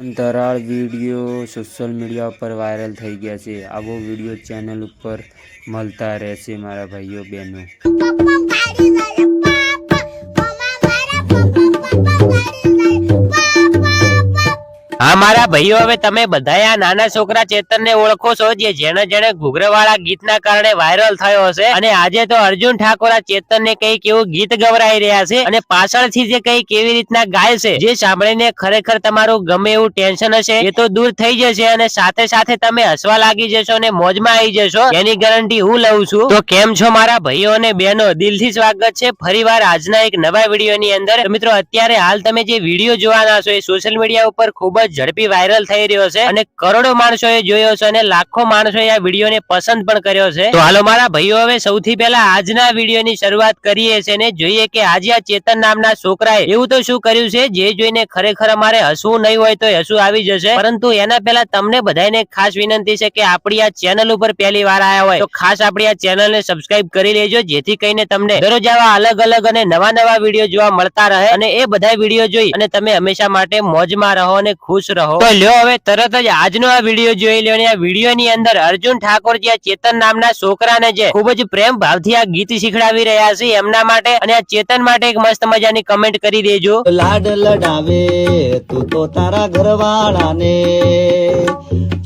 અંતરાળ video social media ઉપર viral થઈ ગયા છે. આવો વીડિયો ચેનલ ઉપર મળતા રહેશે મારા ભાઈઓ, બહેનો. હા, મારા ભાઈઓ, હવે તમે બધા આ નાના છોકરા ચેતનને ઓળખો છો, જે જેણે જેણે ઘૂઘરવાળા ગીતના કારણે વાયરલ થયો હશે. અને આજે તો અર્જુન ઠાકોર આ ચેતનને કંઈક એવું ગીત ગવરાઈ રહ્યા છે અને પાછળથી જે કઈ કેવી રીતના ગાય છે, જે સાંભળીને ખરેખર તમારું ગમે એવું ટેન્શન હશે, એ તો દૂર થઈ જશે અને સાથે સાથે તમે હસવા લાગી જશો અને મોજમાં આવી જશો, એની ગેરંટી હું લઉં છું. તો કેમ છો મારા ભાઈઓ અને બહેનો? દિલથી સ્વાગત છે. ફરીવાર આજના એક નવા વિડીયોની અંદર. મિત્રો, અત્યારે હાલ તમે જે વીડિયો જોવાના છો, એ સોશિયલ મીડિયા ઉપર ખૂબ જ ઝડપી વાયરલ થઈ રહ્યો છે અને કરોડો માણસોએ જોયો છે અને લાખો માણસો આ વિડીયોને પસંદ પણ કર્યો છે. તો હાલો મારા ભાઈઓ, હવે સૌથી પહેલા આજના વિડીયોની શરૂઆત કરીએ છે ને જોઈએ કે આજે આ ચેતન નામના છોકરાએ એવું તો શું કર્યું છે? જે જોઈને ખરેખર અમારે હસવું નહીં હોય તો હસવું આવી જશે. પરંતુ એના પહેલા તમને બધાને ખાસ વિનંતી છે કે આપણી આ ચેનલ ઉપર પહેલી વાર આવ્યા હોય તો ખાસ આપણી આ ચેનલ ને સબસ્ક્રાઇબ કરી લેજો, જેથી કરીને તમને દરરોજ આવા અલગ અલગ અને નવા નવા વીડિયો જોવા મળતા રહે અને એ બધા વીડિયો જોઈ અને તમે હંમેશા માટે મોજમાં રહો અને ખુશ રહો. તો લ્યો હવે તરત જ આજનો આ વીડિયો જોઈ લ્યો અને આ વીડિયો ની અંદર અર્જુન ઠાકોર જે આ ચેતન નામના છોકરાને જે ખૂબ જ પ્રેમ ભાવથી આ ગીત શીખડાવી રહ્યા છે એમના માટે અને આ ચેતન માટે એક મસ્ત મજાની કમેન્ટ કરી દેજો. લાડ લડાવે તું તો તારા ઘરવાળાને.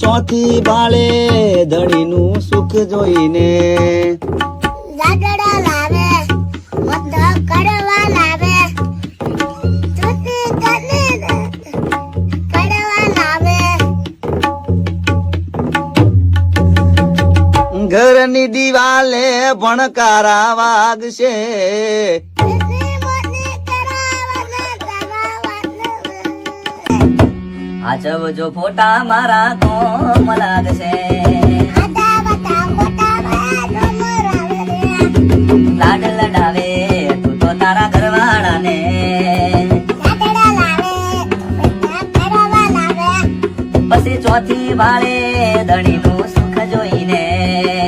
ચોથી બાળે ધણીનું સુખ જોઈને ઘરની દિવાલે ભણકારા વાગશે. આચવજો ફોટા મારા કોમ લાગશે. લાડ લડાવે તું તો તારા ઘરવાળાને. પછી ચોથી વાળે ધણીનું